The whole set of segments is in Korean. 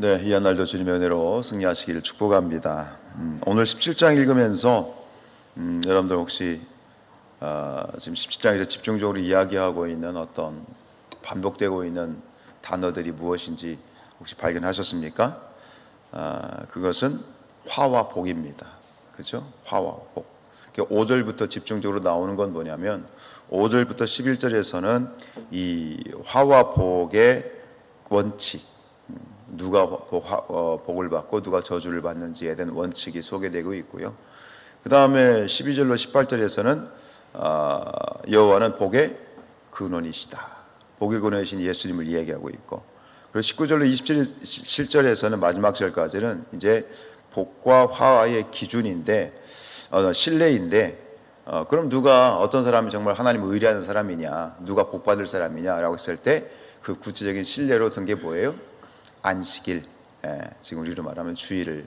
네, 이 한 날도 주님의 은혜로 승리하시기를 축복합니다. 음, 오늘 17장 읽으면서 음, 여러분들 혹시 아, 지금 17장에서 집중적으로 이야기하고 있는 어떤 반복되고 있는 단어들이 무엇인지 혹시 발견하셨습니까? 아, 그것은 화와 복입니다. 그렇죠? 화와 복. 5절부터 집중적으로 나오는 건 뭐냐면 5절부터 11절에서는 이 화와 복의 원칙, 음, 누가 복, 어, 복을 받고 누가 저주를 받는지에 대한 원칙이 소개되고 있고요. 그 다음에 12절로 18절에서는 아, 여호와는 복의 근원이시다. 복의 근원이신 예수님을 이야기하고 있고 그리고 19절로 27절에서는 마지막 절까지는 이제 복과 화의 기준인데 어, 신뢰인데 어, 그럼 누가 어떤 사람이 정말 하나님을 의뢰하는 사람이냐 누가 복 받을 사람이냐라고 했을 때 그 구체적인 신뢰로 든 게 뭐예요? 안식일 예, 지금 우리로 말하면 주일을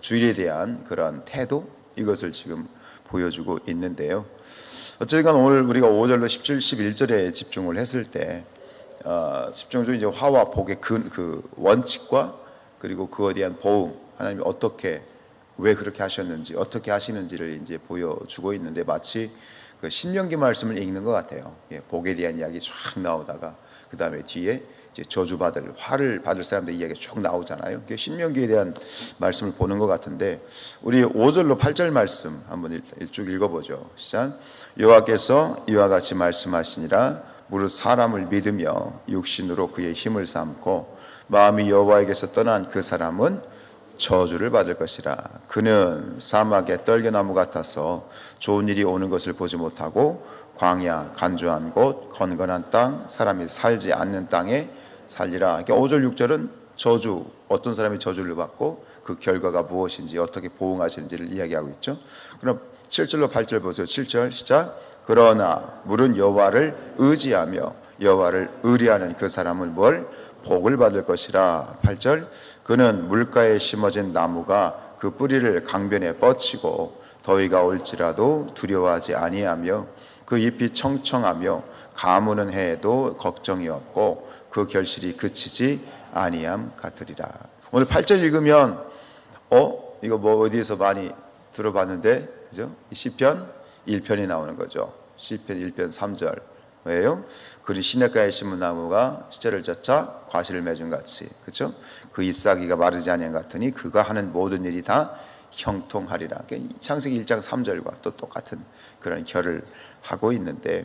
주일에 대한 그런 태도 이것을 지금 보여주고 있는데요. 어쨌든 오늘 우리가 5절로 17, 11절에 집중을 했을 때 어, 집중적으로 이제 화와 복의 그, 그 원칙과 그리고 그에 대한 보응 하나님이 어떻게 왜 그렇게 하셨는지 어떻게 하시는지를 이제 보여주고 있는데 마치 그 신명기 말씀을 읽는 것 같아요. 예, 복에 대한 이야기 쫙 나오다가 그 다음에 뒤에 저주받을 화를 받을 사람들 이야기 쭉 나오잖아요. 그 신명기에 대한 말씀을 보는 것 같은데 우리 5절로 8절 말씀 한번 쭉 읽어보죠. 시작. 여호와께서 이와 같이 말씀하시니라 무릇 사람을 믿으며 육신으로 그의 힘을 삼고 마음이 여호와에게서 떠난 그 사람은 저주를 받을 것이라. 그는 사막의 떨겨나무 같아서 좋은 일이 오는 것을 보지 못하고 광야, 간주한 곳, 건건한 땅, 사람이 살지 않는 땅에 살리라. 그러니까 5절, 6절은 저주, 어떤 사람이 저주를 받고 그 결과가 무엇인지 어떻게 보응하시는지를 이야기하고 있죠. 그럼 7절로 8절 보세요. 7절 시작. 그러나 물은 여호와를 의지하며 여호와를 의뢰하는 그 사람은 뭘 복을 받을 것이라. 8절 그는 물가에 심어진 나무가 그 뿌리를 강변에 뻗치고 더위가 올지라도 두려워하지 아니하며 그 잎이 청청하며 가무는 해에도 걱정이 없고 그 결실이 그치지 아니함 같으리라. 오늘 8절 읽으면 어 이거 뭐 어디에서 많이 들어봤는데 그죠? 시편 1편이 나오는 거죠. 시편 1편 3절. 왜요? 그리 시냇가에 심은 나무가 시절을 젖자 과실을 맺은 같이 그렇죠? 그 잎사귀가 마르지 아니한 같으니 그가 하는 모든 일이 다 형통하리라. 그러니까 창세기 1장 3절과 또 똑같은 그런 결을 하고 있는데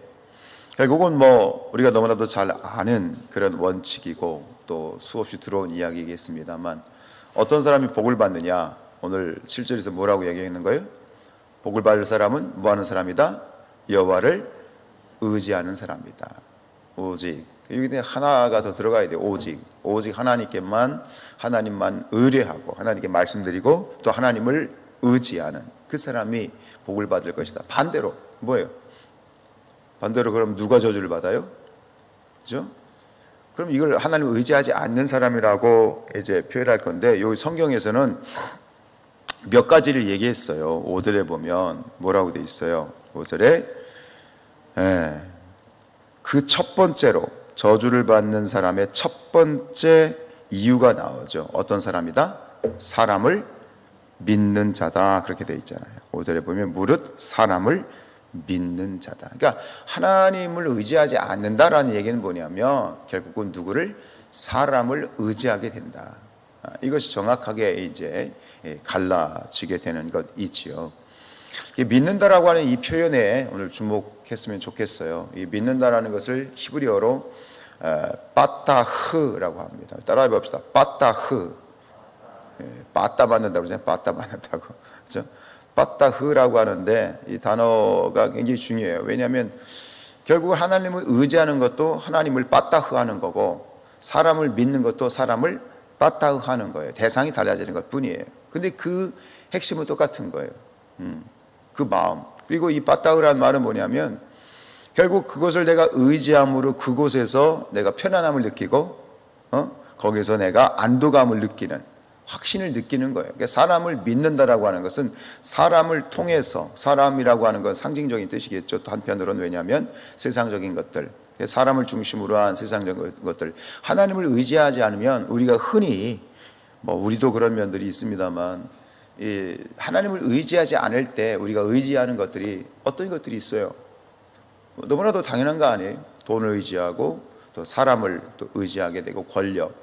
결국은 뭐 우리가 너무나도 잘 아는 그런 원칙이고 또 수없이 들어온 이야기겠습니다만 어떤 사람이 복을 받느냐 오늘 7절에서 뭐라고 얘기하는 거예요? 복을 받을 사람은 뭐 하는 사람이다? 여호와를 의지하는 사람이다. 오직 여기 하나가 더 들어가야 돼. 오직 오직 하나님께만 하나님만 의뢰하고 하나님께 말씀드리고 또 하나님을 의지하는 그 사람이 복을 받을 것이다. 반대로 뭐예요? 반대로 그럼 누가 저주를 받아요? 그죠? 그럼 이걸 하나님을 의지하지 않는 사람이라고 이제 표현할 건데 여기 성경에서는 몇 가지를 얘기했어요. 5절에 보면 뭐라고 돼 있어요? 5절에 예, 그 첫 번째로 저주를 받는 사람의 첫 번째 이유가 나오죠. 어떤 사람이다? 사람을 믿는 자다. 그렇게 돼 있잖아요. 5절에 보면 무릇 사람을 믿는 자다. 그러니까 하나님을 의지하지 않는다라는 얘기는 뭐냐면 결국은 누구를 사람을 의지하게 된다. 아, 이것이 정확하게 이제 갈라지게 되는 것이지요. 믿는다라고 하는 이 표현에 오늘 주목 했으면 좋겠어요. 이 믿는다라는 것을 히브리어로 빠따흐라고 합니다. 따라해 봅시다. 빠따흐. 빠따 맞는다고 그러잖아요. 빠따 맞는다고. 그렇죠? 빠따흐라고 하는데 이 단어가 굉장히 중요해요. 왜냐하면 결국 하나님을 의지하는 것도 하나님을 빠따흐 하는 거고 사람을 믿는 것도 사람을 빠따흐 하는 거예요. 대상이 달라지는 것 뿐이에요. 근데 그 핵심은 똑같은 거예요. 음, 그 마음. 그리고 이 빠따흐라는 말은 뭐냐면 결국 그것을 내가 의지함으로 그곳에서 내가 편안함을 느끼고 어? 거기서 내가 안도감을 느끼는 확신을 느끼는 거예요. 그러니까 사람을 믿는다라고 하는 것은 사람을 통해서 사람이라고 하는 건 상징적인 뜻이겠죠. 또 한편으로는 왜냐하면 세상적인 것들, 사람을 중심으로 한 세상적인 것들, 하나님을 의지하지 않으면 우리가 흔히 뭐 우리도 그런 면들이 있습니다만 이 하나님을 의지하지 않을 때 우리가 의지하는 것들이 어떤 것들이 있어요. 뭐 너무나도 당연한 거 아니에요? 돈을 의지하고 또 사람을 또 의지하게 되고 권력을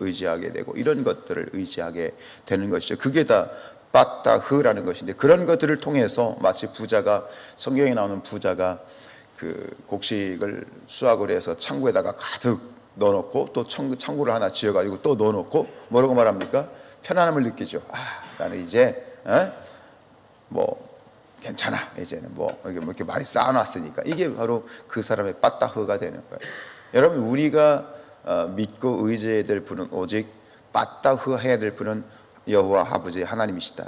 의지하게 되고 이런 것들을 의지하게 되는 것이죠. 그게 다 빠따흐라는 것인데 그런 것들을 통해서 마치 부자가 성경에 나오는 부자가 그 곡식을 수확을 해서 창고에다가 가득 넣어놓고 또 창고를 하나 지어가지고 또 넣어놓고 뭐라고 말합니까? 편안함을 느끼죠. 아, 나는 이제 에? 뭐 괜찮아 이제는 뭐 이렇게, 뭐 이렇게 많이 쌓아놨으니까 이게 바로 그 사람의 빠따흐가 되는 거예요. 여러분 우리가 어, 믿고 의지해야 될 분은 오직 빠따흐 해야 될 분은 여호와 아버지 하나님이시다.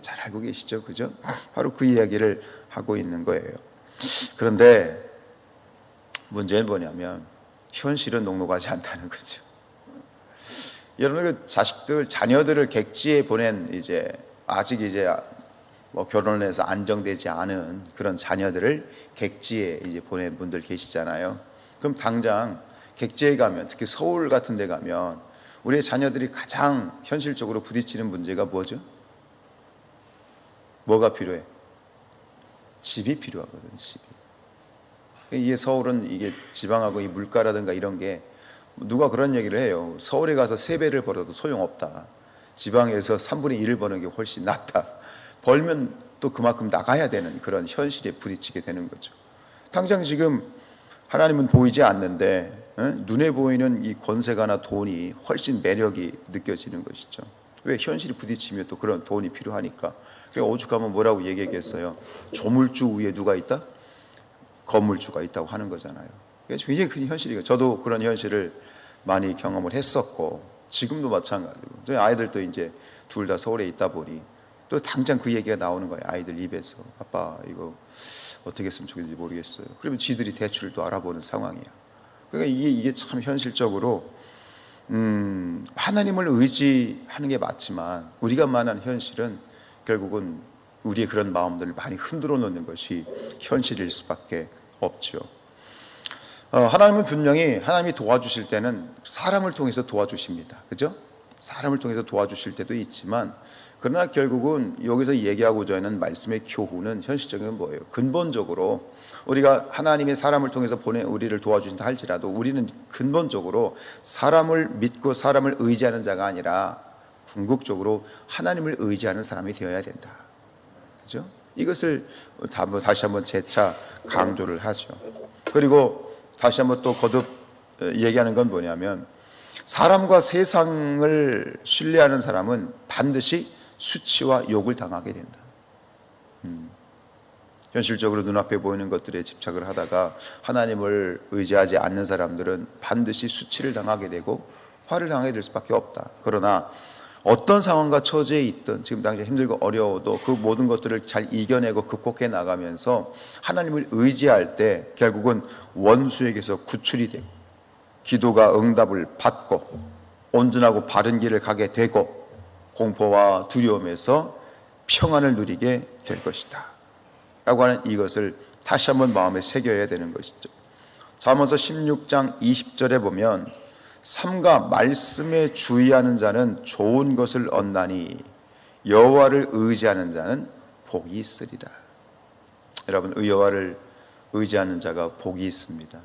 잘 알고 계시죠, 그죠? 바로 그 이야기를 하고 있는 거예요. 그런데 문제는 뭐냐면 현실은 녹록하지 않다는 거죠. 여러분 그 자식들 자녀들을 객지에 보낸 이제 아직 이제 뭐 결혼을 해서 안정되지 않은 그런 자녀들을 객지에 이제 보낸 분들 계시잖아요. 그럼 당장 객지에 가면 특히 서울 같은 데 가면 우리의 자녀들이 가장 현실적으로 부딪히는 문제가 뭐죠? 뭐가 필요해? 집이 필요하거든, 집이. 이게 서울은 이게 지방하고 이 물가라든가 이런 게 누가 그런 얘기를 해요. 서울에 가서 세 배를 벌어도 소용없다. 지방에서 3분의 1을 버는 게 훨씬 낫다. 벌면 또 그만큼 나가야 되는 그런 현실에 부딪히게 되는 거죠. 당장 지금 하나님은 보이지 않는데 에? 눈에 보이는 이 권세가나 돈이 훨씬 매력이 느껴지는 것이죠. 왜 현실이 부딪히면 또 그런 돈이 필요하니까. 그래 오죽하면 뭐라고 얘기했겠어요. 조물주 위에 누가 있다? 건물주가 있다고 하는 거잖아요. 굉장히 큰 현실이고 저도 그런 현실을 많이 경험을 했었고 지금도 마찬가지고 저희 아이들도 이제 둘 다 서울에 있다 보니 또 당장 그 얘기가 나오는 거예요. 아이들 입에서 아빠 이거 어떻게 했으면 좋겠는지 모르겠어요. 그러면 지들이 대출을 또 알아보는 상황이야. 그러니까 이게 이게 참 현실적으로 음, 하나님을 의지하는 게 맞지만 우리가 만난 현실은 결국은 우리의 그런 마음들을 많이 흔들어 놓는 것이 현실일 수밖에 없죠. 어, 하나님은 분명히 하나님이 도와주실 때는 사람을 통해서 도와주십니다. 그죠? 사람을 통해서 도와주실 때도 있지만 그러나 결국은 여기서 얘기하고자 하는 말씀의 교훈은 현실적인 뭐예요? 근본적으로 우리가 하나님의 사람을 통해서 보내 우리를 도와주신다 할지라도 우리는 근본적으로 사람을 믿고 사람을 의지하는 자가 아니라 궁극적으로 하나님을 의지하는 사람이 되어야 된다. 그죠? 이것을 다시 한번 재차 강조를 하죠. 그리고 다시 한번 또 거듭 얘기하는 건 뭐냐면 사람과 세상을 신뢰하는 사람은 반드시 수치와 욕을 당하게 된다. 음. 현실적으로 눈앞에 보이는 것들에 집착을 하다가 하나님을 의지하지 않는 사람들은 반드시 수치를 당하게 되고 화를 당하게 될 수밖에 없다. 그러나 어떤 상황과 처지에 있든 지금 당장 힘들고 어려워도 그 모든 것들을 잘 이겨내고 극복해 나가면서 하나님을 의지할 때 결국은 원수에게서 구출이 되고 기도가 응답을 받고 온전하고 바른 길을 가게 되고 공포와 두려움에서 평안을 누리게 될 것이다. 라고 하는 이것을 다시 한번 마음에 새겨야 되는 것이죠. 잠언서 16장 20절에 보면 삼가 말씀에 주의하는 자는 좋은 것을 얻나니 여호와를 의지하는 자는 복이 있으리라. 여러분 여호와를 의지하는 자가 복이 있습니다.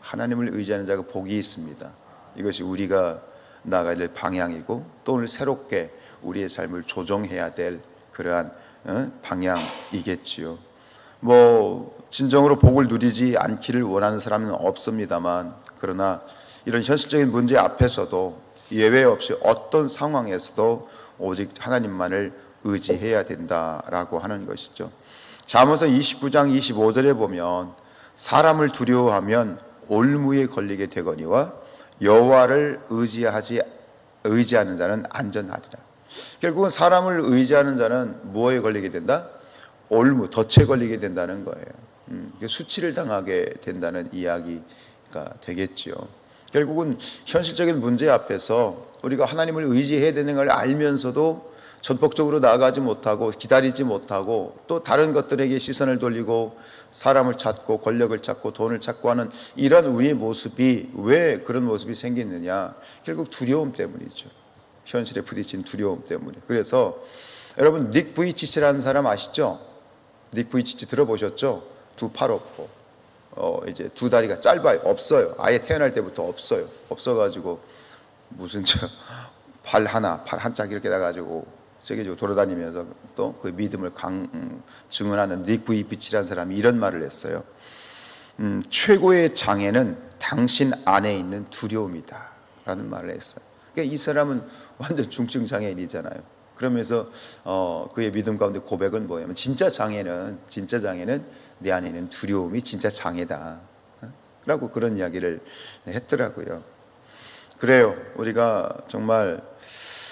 하나님을 의지하는 자가 복이 있습니다. 이것이 우리가 나가야 될 방향이고 또 오늘 새롭게 우리의 삶을 조정해야 될 그러한 어, 방향이겠지요. 뭐 진정으로 복을 누리지 않기를 원하는 사람은 없습니다만 그러나 이런 현실적인 문제 앞에서도 예외 없이 어떤 상황에서도 오직 하나님만을 의지해야 된다라고 하는 것이죠. 잠언서 29장 25절에 보면 사람을 두려워하면 올무에 걸리게 되거니와 여호와를 의지하지 의지하는 자는 안전하리라. 결국은 사람을 의지하는 자는 무엇에 걸리게 된다? 올무, 덫에 걸리게 된다는 거예요. 음, 수치를 당하게 된다는 이야기가 되겠지요. 결국은 현실적인 문제 앞에서 우리가 하나님을 의지해야 되는 걸 알면서도 전폭적으로 나아가지 못하고 기다리지 못하고 또 다른 것들에게 시선을 돌리고 사람을 찾고 권력을 찾고 돈을 찾고 하는 이런 우리의 모습이 왜 그런 모습이 생기느냐 결국 두려움 때문이죠 현실에 부딪힌 두려움 때문에. 그래서 여러분 닉 부이치치라는 사람 아시죠? 닉 부이치치 들어보셨죠? 두 팔 없고 어 이제 두 다리가 짧아요. 없어요. 아예 태어날 때부터 없어요. 없어가지고 무슨 저 발 하나, 팔한짝 이렇게 나가지고 세계적으로 돌아다니면서 또 그 믿음을 강, 음, 증언하는 닉 부이치치라는 사람이 이런 말을 했어요. 음, 최고의 장애는 당신 안에 있는 두려움이다. 라는 말을 했어요. 그러니까 이 사람은 완전 중증 장애인이잖아요. 그러면서 어, 그의 믿음 가운데 고백은 뭐냐면 진짜 장애는 진짜 장애는 내 안에 있는 두려움이 진짜 장애다. 어? 라고 그런 이야기를 했더라고요. 그래요. 우리가 정말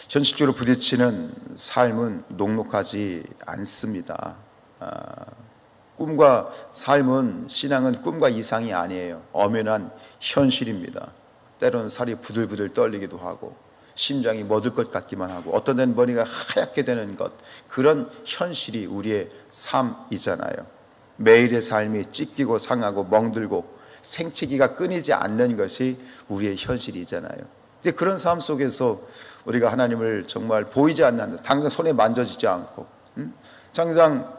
현실적으로 부딪히는 삶은 녹록하지 않습니다. 아, 꿈과 삶은 신앙은 꿈과 이상이 아니에요. 엄연한 현실입니다. 때로는 살이 부들부들 떨리기도 하고 심장이 멎을 것 같기만 하고 어떤 데는 머리가 하얗게 되는 것 그런 현실이 우리의 삶이잖아요. 매일의 삶이 찢기고 상하고 멍들고 생치기가 끊이지 않는 것이 우리의 현실이잖아요. 이제 그런 삶 속에서 우리가 하나님을 정말 보이지 않는 당장 손에 만져지지 않고 음? 당장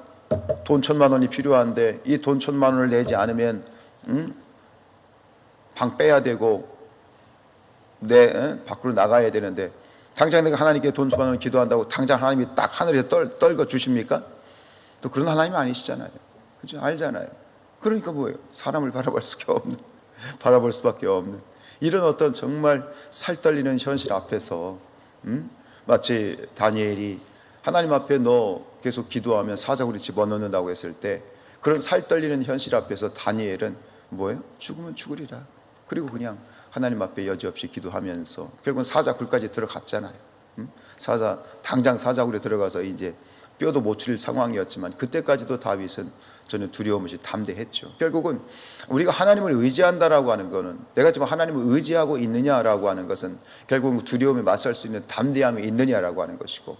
돈 천만 원이 필요한데 이 돈 천만 원을 내지 않으면 음? 방 빼야 되고 내 에? 밖으로 나가야 되는데 당장 내가 하나님께 돈원 기도한다고 당장 하나님이 딱 하늘에 떨, 떨궈 주십니까? 또 그런 하나님 아니시잖아요. 그죠? 알잖아요. 그러니까 뭐예요? 사람을 바라볼 수밖에 없는 바라볼 수밖에 없는 이런 어떤 정말 살 떨리는 현실 앞에서 음? 마치 다니엘이 하나님 앞에 너 계속 기도하면 사자굴이 집어넣는다고 했을 때 그런 살 떨리는 현실 앞에서 다니엘은 뭐예요? 죽으면 죽으리라. 그리고 그냥 하나님 앞에 여지없이 기도하면서 결국은 사자굴까지 들어갔잖아요. 음? 사자 당장 사자굴에 들어가서 이제 뼈도 못 추릴 상황이었지만 그때까지도 다윗은 저는 두려움 없이 담대했죠. 결국은 우리가 하나님을 의지한다라고 하는 것은 내가 지금 하나님을 의지하고 있느냐라고 하는 것은 결국 두려움에 맞설 수 있는 담대함이 있느냐라고 하는 것이고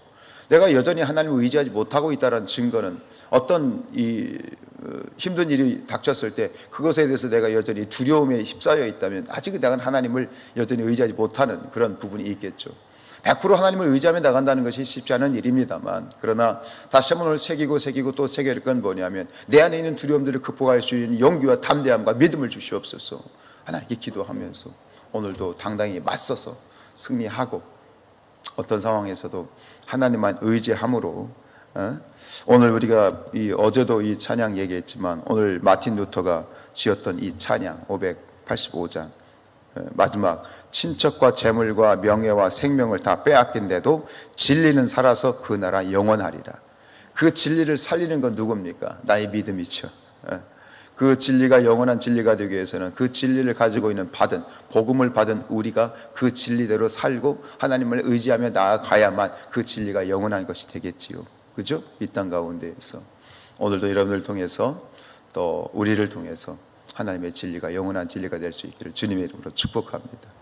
내가 여전히 하나님을 의지하지 못하고 있다는 증거는 어떤 이 어, 힘든 일이 닥쳤을 때 그것에 대해서 내가 여전히 두려움에 휩싸여 있다면 아직은 내가 하나님을 여전히 의지하지 못하는 그런 부분이 있겠죠. 100% 하나님을 의지하며 나간다는 것이 쉽지 않은 일입니다만 그러나 다시 한번 오늘 새기고 새기고 또 새길 건 뭐냐면 내 안에 있는 두려움들을 극복할 수 있는 용기와 담대함과 믿음을 주시옵소서 하나님께 기도하면서 오늘도 당당히 맞서서 승리하고 어떤 상황에서도 하나님만 의지함으로 어? 오늘 우리가 이 어제도 이 찬양 얘기했지만 오늘 마틴 루터가 지었던 이 찬양 585장 어, 마지막 친척과 재물과 명예와 생명을 다 빼앗긴데도 진리는 살아서 그 나라 영원하리라. 그 진리를 살리는 건 누굽니까? 나의 믿음이죠. 어. 그 진리가 영원한 진리가 되기 위해서는 그 진리를 가지고 있는 받은 복음을 받은 우리가 그 진리대로 살고 하나님을 의지하며 나아가야만 그 진리가 영원한 것이 되겠지요. 그죠? 이 땅 가운데에서 오늘도 여러분을 통해서 또 우리를 통해서 하나님의 진리가 영원한 진리가 될 수 있기를 주님의 이름으로 축복합니다.